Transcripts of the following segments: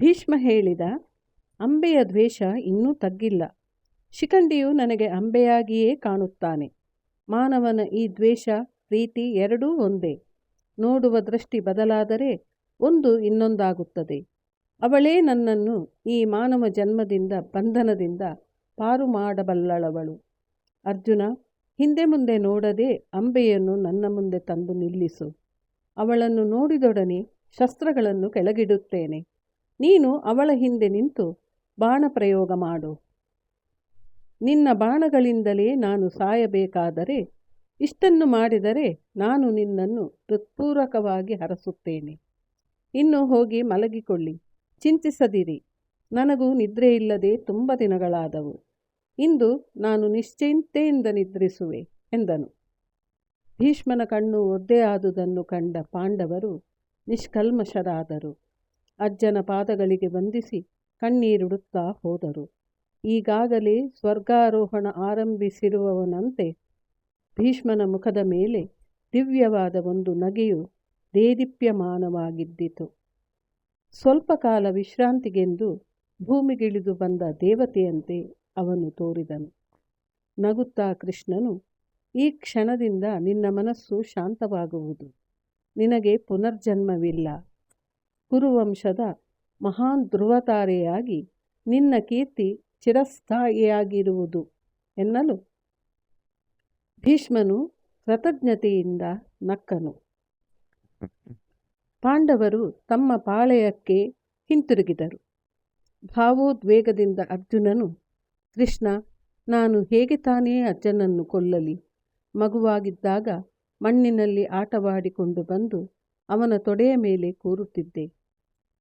ಭೀಷ್ಮ ಹೇಳಿದ, ಅಂಬೆಯ ದ್ವೇಷ ಇನ್ನೂ ತಗ್ಗಿಲ್ಲ. ಶಿಖಂಡಿಯು ನನಗೆ ಅಂಬೆಯಾಗಿಯೇ ಕಾಣುತ್ತಾನೆ. ಮಾನವನ ಈ ದ್ವೇಷ, ಪ್ರೀತಿ ಎರಡೂ ಒಂದೇ. ನೋಡುವ ದೃಷ್ಟಿ ಬದಲಾದರೆ ಒಂದು ಇನ್ನೊಂದಾಗುತ್ತದೆ. ಅವಳೇ ನನ್ನನ್ನು ಈ ಮಾನವ ಜನ್ಮದಿಂದ, ಬಂಧನದಿಂದ ಪಾರು ಮಾಡಬಲ್ಲಳವಳು. ಅರ್ಜುನ, ಹಿಂದೆ ಮುಂದೆ ನೋಡದೆ ಅಂಬೆಯನ್ನು ನನ್ನ ಮುಂದೆ ತಂದು ನಿಲ್ಲಿಸು. ಅವಳನ್ನು ನೋಡಿದೊಡನೆ ಶಸ್ತ್ರಗಳನ್ನು ಕೆಳಗಿಡುತ್ತೇನೆ. ನೀನು ಅವಳ ಹಿಂದೆ ನಿಂತು ಬಾಣ ಪ್ರಯೋಗ ಮಾಡು. ನಿನ್ನ ಬಾಣಗಳಿಂದಲೇ ನಾನು ಸಾಯಬೇಕಾದರೆ, ಇಷ್ಟನ್ನು ಮಾಡಿದರೆ ನಾನು ನಿನ್ನನ್ನು ಹೃತ್ಪೂರ್ವಕವಾಗಿ ಹರಸುತ್ತೇನೆ. ಇನ್ನು ಹೋಗಿ ಮಲಗಿಕೊಳ್ಳಿ. ಚಿಂತಿಸದಿರಿ. ನನಗೂ ನಿದ್ರೆ ಇಲ್ಲದೆ ತುಂಬ ದಿನಗಳಾದವು. ಇಂದು ನಾನು ನಿಶ್ಚಿಂತೆಯಿಂದ ನಿದ್ರಿಸುವೆ ಎಂದನು. ಭೀಷ್ಮನ ಕಣ್ಣು ಒದ್ದೆಯಾದುದನ್ನು ಕಂಡ ಪಾಂಡವರು ನಿಷ್ಕಲ್ಮಶರಾದರು. ಅಜ್ಜನ ಪಾದಗಳಿಗೆ ವಂದಿಸಿ ಕಣ್ಣೀರಿಡುತ್ತಾ ಹೋದರು. ಈಗಾಗಲೇ ಸ್ವರ್ಗಾರೋಹಣ ಆರಂಭಿಸಿರುವವನಂತೆ ಭೀಷ್ಮನ ಮುಖದ ಮೇಲೆ ದಿವ್ಯವಾದ ಒಂದು ನಗೆಯು ದೇದೀಪ್ಯಮಾನವಾಗಿದ್ದಿತು ಸ್ವಲ್ಪ ಕಾಲ ವಿಶ್ರಾಂತಿಗೆಂದು ಭೂಮಿಗಿಳಿದು ಬಂದ ದೇವತೆಯಂತೆ ಅವನು ತೋರಿದನು. ನಗುತ್ತಾ ಕೃಷ್ಣನು, ಈ ಕ್ಷಣದಿಂದ ನಿನ್ನ ಮನಸ್ಸು ಶಾಂತವಾಗುವುದು. ನಿನಗೆ ಪುನರ್ಜನ್ಮವಿಲ್ಲ. ಕುರುವಂಶದ ಮಹಾನ್ ಧ್ರುವತಾರೆಯಾಗಿ ನಿನ್ನ ಕೀರ್ತಿ ಚಿರಸ್ಥಾಯಿಯಾಗಿರುವುದು ಎನ್ನಲು ಭೀಷ್ಮನು ಕೃತಜ್ಞತೆಯಿಂದ ನಕ್ಕನು. ಪಾಂಡವರು ತಮ್ಮ ಪಾಳೆಯಕ್ಕೆ ಹಿಂತಿರುಗಿದರು. ಭಾವೋದ್ವೇಗದಿಂದ ಅರ್ಜುನನು, ಕೃಷ್ಣ, ನಾನು ಹೇಗೆ ತಾನೇ ಅಜ್ಜನನ್ನು ಕೊಲ್ಲಲಿ? ಮಗುವಾಗಿದ್ದಾಗ ಮಣ್ಣಿನಲ್ಲಿ ಆಟವಾಡಿಕೊಂಡು ಬಂದು ಅವನ ತೊಡೆಯ ಮೇಲೆ ಕೂರುತ್ತಿದ್ದೆ.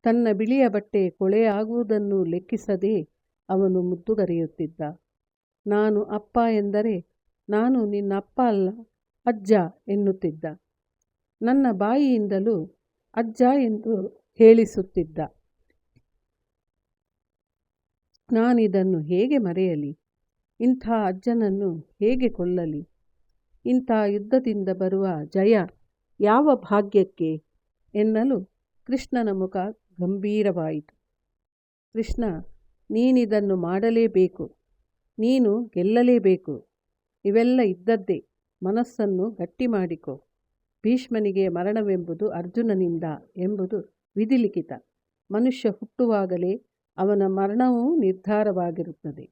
ತನ್ನ ಬಿಳಿಯ ಬಟ್ಟೆ ಕೊಳೆಯಾಗುವುದನ್ನು ಲೆಕ್ಕಿಸದೆ ಅವನು ಮುದ್ದುಗರೆಯುತ್ತಿದ್ದ. ನಾನು ಅಪ್ಪ ಎಂದರೆ ನಾನು ನಿನ್ನ ಅಪ್ಪ ಅಲ್ಲ, ಅಜ್ಜ ಎನ್ನುತ್ತಿದ್ದ. ನನ್ನ ಬಾಯಿಯಿಂದಲೂ ಅಜ್ಜ ಎಂದು ಹೇಳಿಸುತ್ತಿದ್ದ. ನಾನಿದನ್ನು ಹೇಗೆ ಮರೆಯಲಿ? ಇಂಥ ಅಜ್ಜನನ್ನು ಹೇಗೆ ಕೊಲ್ಲಲಿ? ಇಂಥ ಯುದ್ಧದಿಂದ ಬರುವ ಜಯ ಯಾವ ಭಾಗ್ಯಕ್ಕೆ? ಎನ್ನಲು ಕೃಷ್ಣನ ಮುಖ ಗಂಭೀರವಾಯಿತು. ಕೃಷ್ಣ, ನೀನಿದನ್ನು ಮಾಡಲೇಬೇಕು. ನೀನು ಗೆಲ್ಲಲೇಬೇಕು. ಇವೆಲ್ಲ ಇದ್ದದ್ದೇ. ಮನಸ್ಸನ್ನು ಗಟ್ಟಿ ಮಾಡಿಕೊ. ಭೀಷ್ಮನಿಗೆ ಮರಣವೆಂಬುದು ಅರ್ಜುನನಿಂದ ಎಂಬುದು ವಿಧಿಲಿಖಿತ. ಮನುಷ್ಯ ಹುಟ್ಟುವಾಗಲೇ ಅವನ ಮರಣವೂ ನಿರ್ಧಾರವಾಗಿರುತ್ತದೆ.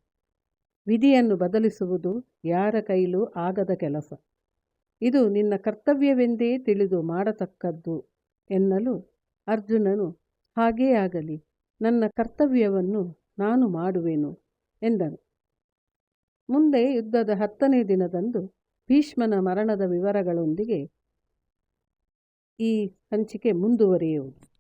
ವಿಧಿಯನ್ನು ಬದಲಿಸುವುದು ಯಾರ ಕೈಲೂ ಆಗದ ಕೆಲಸ. ಇದು ನಿನ್ನ ಕರ್ತವ್ಯವೆಂದೇ ತಿಳಿದು ಮಾಡತಕ್ಕದ್ದು ಎನ್ನಲು ಅರ್ಜುನನು ಹಾಗೇ ಆಗಲಿ, ನನ್ನ ಕರ್ತವ್ಯವನ್ನು ನಾನು ಮಾಡುವೆನು, ಎಂದನು. ಮುಂದೆ ಯುದ್ಧದ ಹತ್ತನೇ ದಿನದಂದು ಭೀಷ್ಮನ ಮರಣದ ವಿವರಗಳೊಂದಿಗೆ ಈ ಹಂಚಿಕೆ ಮುಂದುವರಿಯುವುದು.